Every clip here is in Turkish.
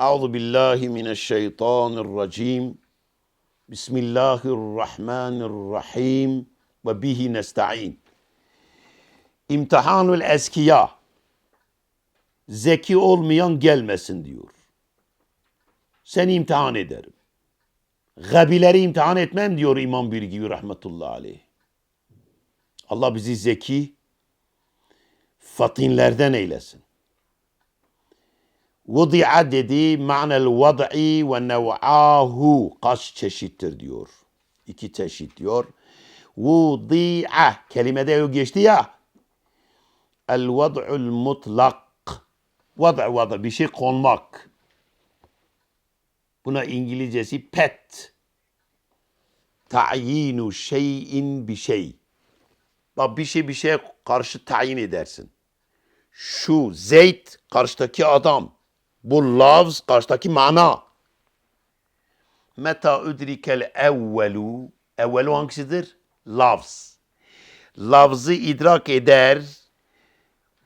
Euzu billahi mineşşeytanirracim. Bismillahirrahmanirrahim ve bihi nestaîn. İmtihanul eskiya. Zeki olmayan gelmesin diyor. Seni imtihan ederim. Gabileri imtihan etmem diyor İmam Bilgi rahmetullahi aleyh. Allah bizi zeki, fatinlerden eylesin. Vudi'a dedi ma'nel vad'i ve nev'ahu kaç çeşittir diyor. İki çeşit diyor. Vudi'a kelimede o geçti ya. El vad'ul mutlak. Vad' vad' bir şey konmak. Buna İngilizcesi pet. Ta'yinu şeyin bir şey. Bak bir şey bir şeye karşı tayin edersin. Şu Zeyd karşıdaki adam. Bu lafz karşıdaki mana. Meta udrikel evvelu. Evvelu hangisidir? Lafz. Lafzı idrak eder.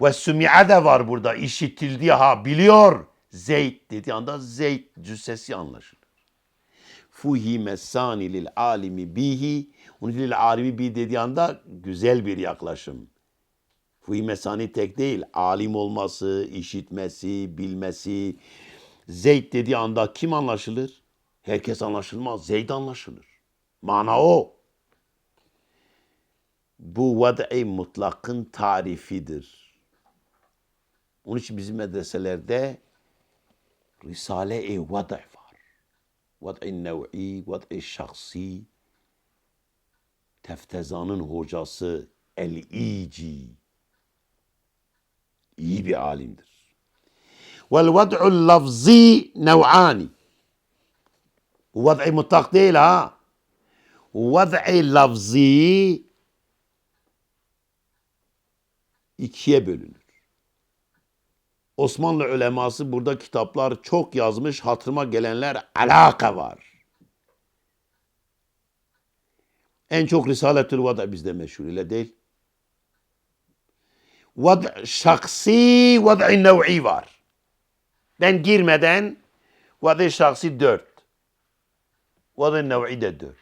Ve sümi'a da var burada. İşitildi ha biliyor. Zeyd dediği anda Zeyd cüssesi anlaşılır. Fuhime sani lil alimi bihi. Onu lil alimi bi dediği anda güzel bir yaklaşım. Fuhime sani tek değil. Alim olması, işitmesi, bilmesi. Zeyd dediği anda kim anlaşılır? Herkes anlaşılmaz. Zeyd anlaşılır. Mana o. Bu vad'i mutlakın tarifidir. Onun için bizim medreselerde Risale-i Vad' var. Vad'i nev'i, vad'i şahsi. Teftezan'ın hocası El-İci. İyi bir alimdir. Vel vad'ul lafzi nev'ani. Bu vad'i mutlak değil ha. Vad'i lafzi ikiye bölünür. Osmanlı uleması burada kitaplar çok yazmış. Hatırıma gelenler alaka var. En çok Risaletül Vada bizde meşhur ile değil. Vad şahsi, vad'i nev'i var. Ben girmeden vad'i şahsi dört. Vad'i nev'i de dört.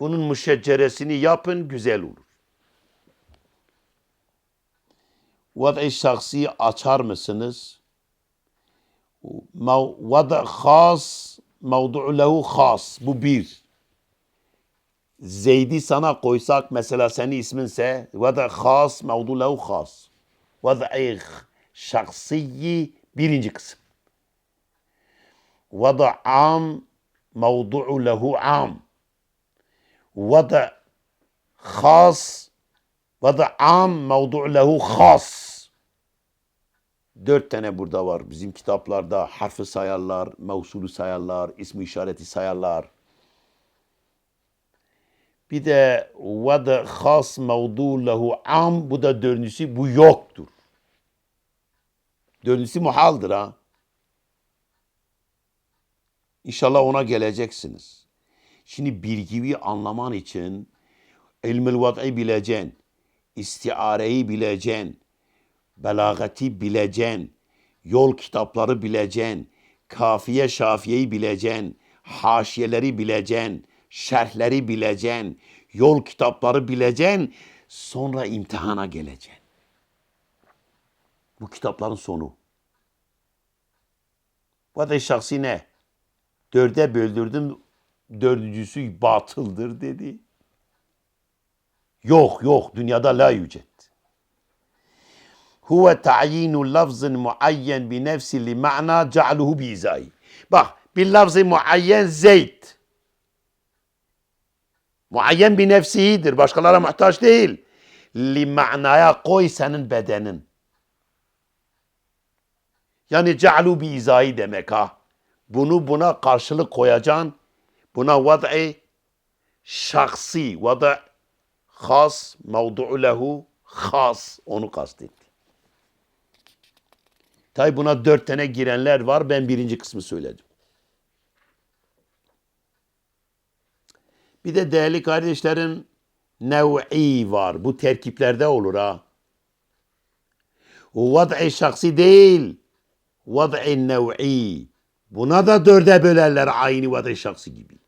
Bunun müşecceresini yapın güzel olur. Vad'i şahsi açar mısınız? Vad' khas, mevdu'u lehu khas. Bu bir. Zeyd'i sana koysak mesela senin isminse vada khas mevdu lehu khas. Vad'i şahsiyi birinci kısım. Vada am mevdu'u lehu am. Vada khas vada am mevdu'u lehu khas. Dört tane burada var. Bizim kitaplarda harfi sayarlar, mevsulü sayarlar, ismi işareti sayarlar. Bir de vada khas mevdu lehu am bu da dördüncüsü bu yoktur. Dördüncüsü muhaldır ha. İnşallah ona geleceksiniz. Şimdi bilgiyi anlaman için ilmül vad'i bileceksin, istiareyi bileceksin, belagati bileceksin, yol kitapları bileceksin, kafiye şafiyeyi bileceksin, haşiyeleri bileceksin, şerhleri bileceksin, yol kitapları bileceksin, sonra imtihana geleceksin. Bu kitapların sonu. Vada şahsi ne? Dörde böldürdüm, dördüncüsü batıldır dedi. Yok yok, dünyada la yücet. Huve ta'yinu lafzın muayyen bi nefsi li ma'na ce'aluhu bi izai. Bak, bir lafzı muayyen Zeyd. Muayyen bir nefsidir. Başkalarına muhtaç değil. Li ma'naya koy senin bedenin. Yani ce'alu bi izai demek ha. Bunu buna karşılık koyacaksın. Buna vad'i şahsi, vada khas, mevdu'u lehu khas. Onu kastetti. Tabi buna dört tane girenler var. Ben birinci kısmı söyledim. Bir de değerli kardeşlerim nev'i var. Bu terkiplerde olur ha. Vad'i şahsi değil. Vad'i nev'i. Buna da dörde bölerler aynı vade şahsı gibi.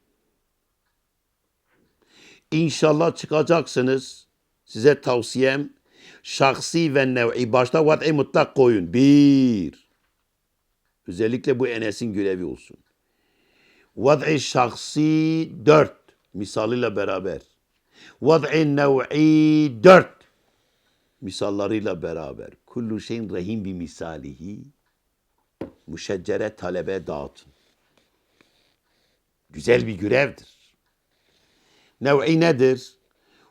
İnşallah çıkacaksınız. Size tavsiyem şahsi ve nev'i başta vad'i mutlak koyun. Bir. Özellikle bu Enes'in görevi olsun. Vad'i şahsi dört. Misalıyla beraber. Vad'i nev'i dört. Misallarıyla beraber. Kullu şeyin rahim bir misalihi. Müşeccere talebe dağıtın. Güzel bir görevdir. Nev'i nedir?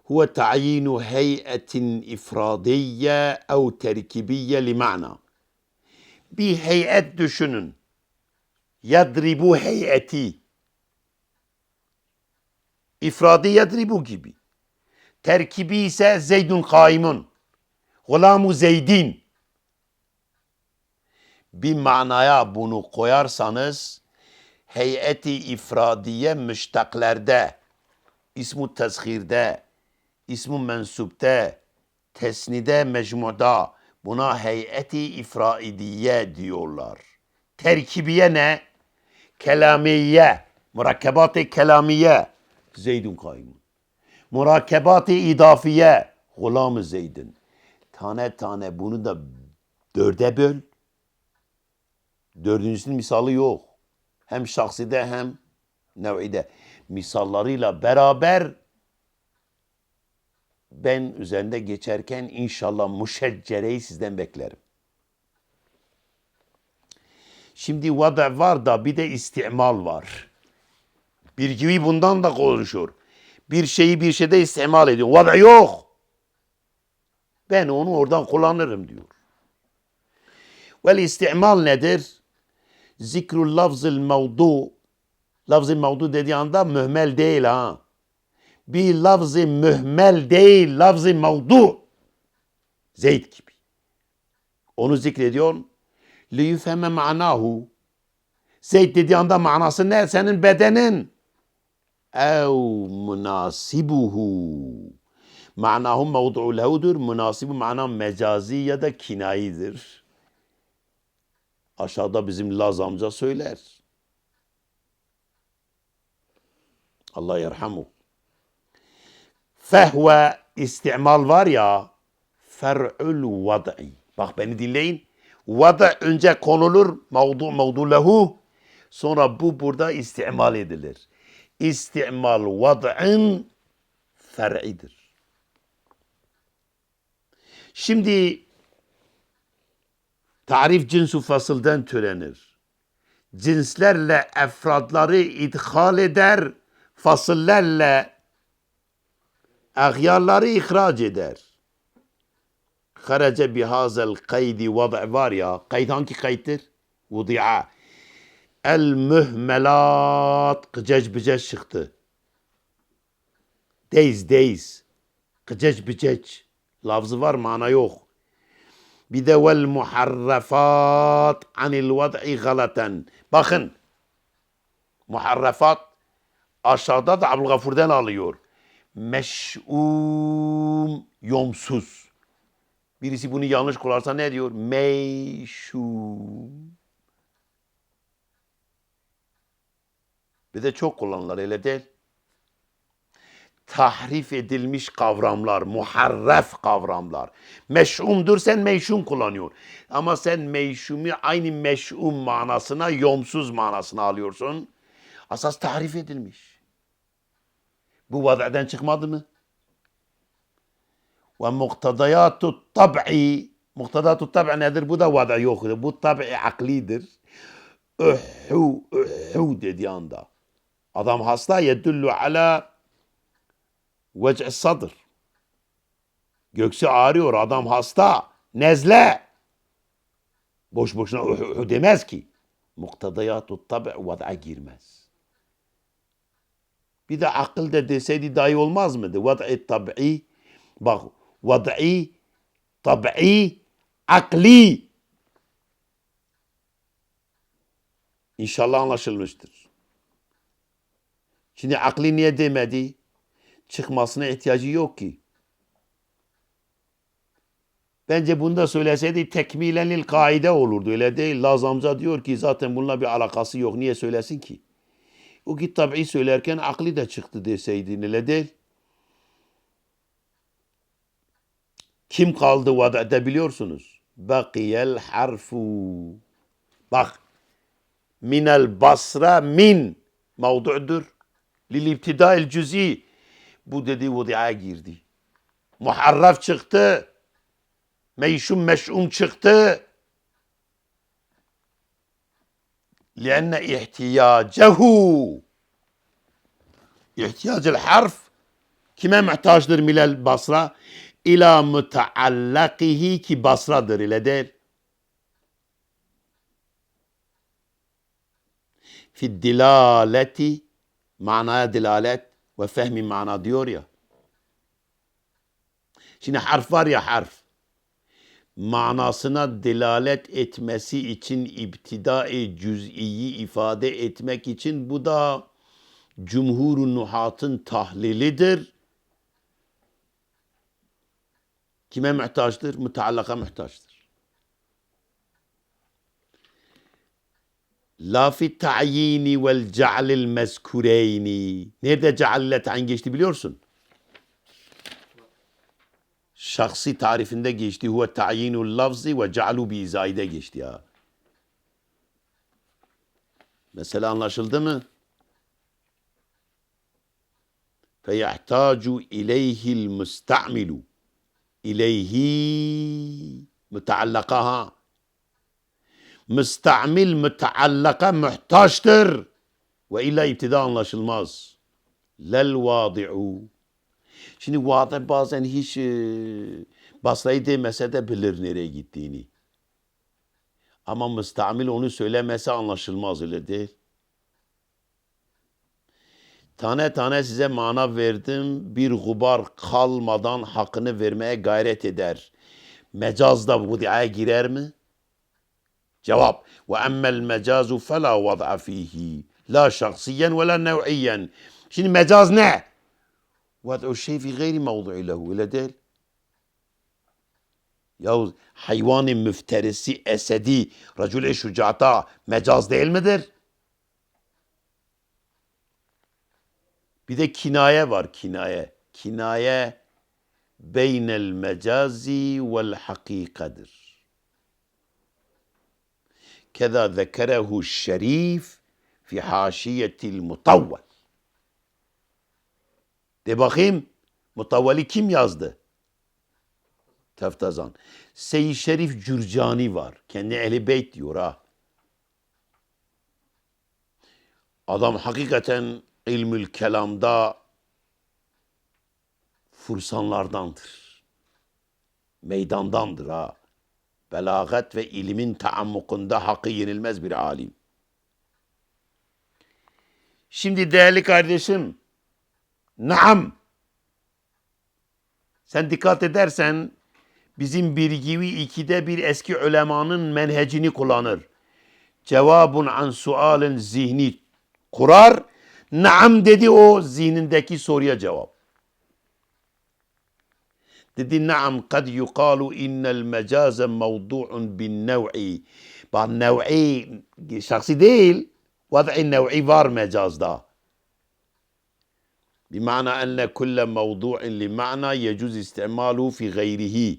Huve ta'yinu heyetin ifradiyye ev terkibiyye li ma'na. Bir heyet düşünün. Yadribu heyeti. İfradi yadribu gibi. Terkibi ise Zeydun kaimun. Gulamu Zeydin. Bir manaya bunu koyarsanız heyeti ifradiye müştaklerde, ismu tezhirde, ismu mensupte, tesnide mecmuda buna heyeti ifraidiye diyorlar. Terkibiye ne? Kelamiye, murakkebat-ı kelamiye, Zeydun kaimun. Murakebat-ı idafiye, gulam Zeydin. Tane tane bunu da dörde böl. Dördüncüsünün misalı yok. Hem şahside hem nev'ide. Misallarıyla beraber ben üzerinde geçerken inşallah muşeccereyi sizden beklerim. Şimdi vada var da bir de istimal var. Bir gibi bundan da konuşur. Bir şeyi bir şeyde istimal ediyor. Vada yok. Ben onu oradan kullanırım diyor. Vel istimal nedir? Zikrul lafzil mevdu. Lafzil mevdu dediği anda mühmel değil ha. Bir lafzı mühmel değil, lafzı mevdu. Zeyd gibi. Onu zikrediyor. Liyufeme manahu. Zeyd dediği anda manası ne? Senin bedenin. Ev münasibuhu. Manahu mevdu'u lehudur. Münasibu mana mecazi ya da kinayidir. Aşağıda bizim Laz amca söyler. Allah yerhamu. Fehve istimal var ya fer'ül vad'i. Bak beni dinleyin. Vada önce konulur mevdu mevdu lehu. Sonra bu burada istimal edilir. İstimal vad'ın fer'idir. Şimdi tarif cinsu fasıldan türenir. Cinslerle efradları idhal eder, fasıllerle ahyarları ihraç eder. Harace bihazel kaydi vada var ya. Kayd hangi kayıttır? Vudi'a. El mühmelat kıcec bicec çıktı. Deyiz deyiz. Kıcec bicec. Lafzı var mana yok. Bir de vel muharrafat anil vad'i galaten. Bakın. Muharrafat aşağıda da Abdülgafur'dan alıyor. Meş'um yomsuz. Birisi bunu yanlış kullanırsa ne diyor? Meş'um. Bir de çok kullanırlar öyle değil. Tahrif edilmiş kavramlar, muharref kavramlar. Meş'umdur sen meş'um kullanıyorsun. Ama sen meş'umi aynı meş'um manasına, yomsuz manasına alıyorsun. Asas tahrif edilmiş. Bu vada'dan çıkmadı mı? Ve muktadayatu tab'i muktadatu tab'i nedir? Bu da vada yoktur. Bu tab'i aklidir. Ühü, ühü dediği anda. Adam hasta yedullu ala vec'i sadır. Göksü ağrıyor. Adam hasta. Nezle. Boş boşuna ühü, ühü demez ki. Muktadayatu tab'i vada girmez. Bir de akıl da deseydi dahi olmaz mıydı? Vad'i tab'i bak vad'i tab'i akli İnşallah anlaşılmıştır. Şimdi akli niye demedi? Çıkmasına ihtiyacı yok ki. Bence bunu da söyleseydi tekmilen lil kaide olurdu. Öyle değil. Laz amca diyor ki zaten bununla bir alakası yok. Niye söylesin ki? O ki tabi söylerken aklı da çıktı deseydin öyle değil. Kim kaldı vada'da biliyorsunuz? Bakiyel harfu. Bak. Minel basra min mevdu'dur. Lil ibtidail cüz'i. Bu dedi vadi'a girdi. Muharraf çıktı. Meyşum meş'um çıktı. لأن احتياجه احتياج الحرف kime muhtaçtır Milal Basra? İla mutaallakihi ki Basra'dır ile değil. Fi dilaleti manaya dilalet ve fehmi mana diyor ya. Şimdi harf var ya harf. Manasına delalet etmesi için ibtidai cüz'iyi ifade etmek için bu da cumhur nuhatın tahlilidir. Kime muhtaçtır? Mutaallaka muhtaçtır. La fi ta'yini vel ce'lil mezkureyni. Nerede ce'al ile tayin geçti biliyorsun? Şahsi tarifinde geçti. Huve ta'yinul lafzi ve ce'alu bi izaide geçti ya. Mesela anlaşıldı mı? فيحتاج إليه المستعمل إليه متعلقها müstamil müteallaka muhtaçtır. Ve illa iptida anlaşılmaz. Lel vadi'u. Şimdi vadi bazen hiç e, Basra'yı demese de bilir nereye gittiğini. Ama müstamil onu söylemese anlaşılmaz öyle değil. Tane tane size mana verdim. Bir gubar kalmadan hakkını vermeye gayret eder. Mecaz da bu diye girer mi? Cevap. Ve emmel mecazu fela vad'a fihi. La şahsiyen ve la nev'iyen. Şimdi mecaz ne? Vad'u şey fi gayri mevdu'i lehu. Öyle değil. Yahu hayvanı müfterisi esedi racül-i şucata mecaz değil midir? Bir de kinaye var kinaye. Kinaye beynel mecazi vel hakikadır. Keza zekerehu şerif fi haşiyetil mutavvel. De bakayım mutavveli kim yazdı? Teftazan. Seyyid Şerif Cürcani var. Kendi ehli beyt diyor ha. Adam hakikaten ilmül kelamda fursanlardandır. Meydandandır ha belagat ve ilimin taammukunda hakkı yenilmez bir alim. Şimdi değerli kardeşim, naam, sen dikkat edersen bizim bir gibi ikide bir eski ulemanın menhecini kullanır. Cevabun an sualin zihni kurar, naam dedi o zihnindeki soruya cevap. لدي نعم قد يقال إن المجاز موضوع بالنوع بالنوعي شخصي ديل وضع النوعي فار مجاز ده بمعنى أن كل موضوع لمعنى يجوز استعماله في غيره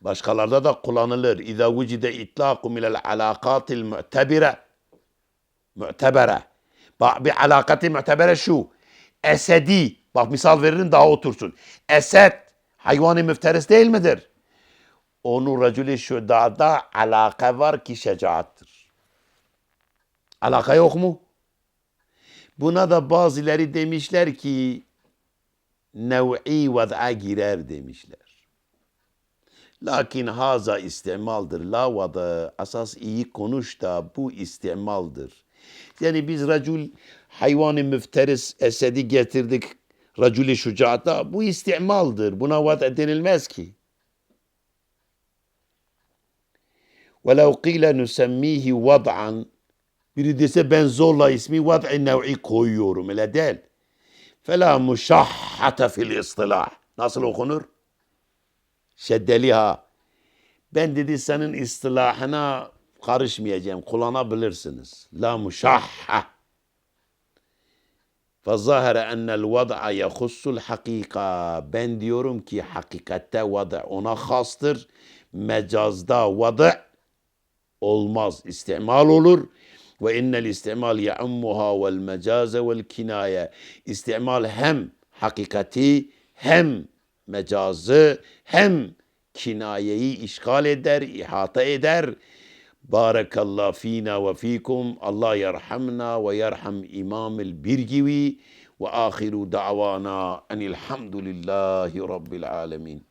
Başkalarda da kullanılır. İza vucide itlaku minel alakatil mu'tebire. Mu'tebere. Bir alakati mu'tebere şu. Esedi Bak misal veririm daha otursun. Esed hayvanı müfteris değil midir? Onu racülü şudada alaka var ki şecaattır. Alaka yok mu? Buna da bazıları demişler ki nev'i vad'a girer demişler. Lakin haza istimaldır. La vada asas iyi konuş da bu istimaldır. Yani biz racül hayvanı müfteris esedi getirdik racül-i şucaata bu istimaldır. Buna vad denilmez ki. وَلَوْ قِيلَ نُسَمِّيهِ وَضْعًا Biri dese ben zorla ismi vad'i nev'i koyuyorum. Öyle değil. فَلَا مُشَحَّةَ fil istilah. Nasıl okunur? Şeddeli ha. Ben dedi senin istilahına karışmayacağım. Kullanabilirsiniz. La muşahha. فظهر أن الوضع يخص الحقيقة ben diyorum ki hakikatte vada ona hastır mecazda vada olmaz istimal olur ve innel istimal ya'ummuha vel mecaze vel kinaye istimal hem hakikati hem mecazı hem kinayeyi işgal eder ihata eder بارك الله فينا وفيكم. الله يرحمنا ويرحم إمام البرجوي. وآخر دعوانا أن الحمد لله رب العالمين.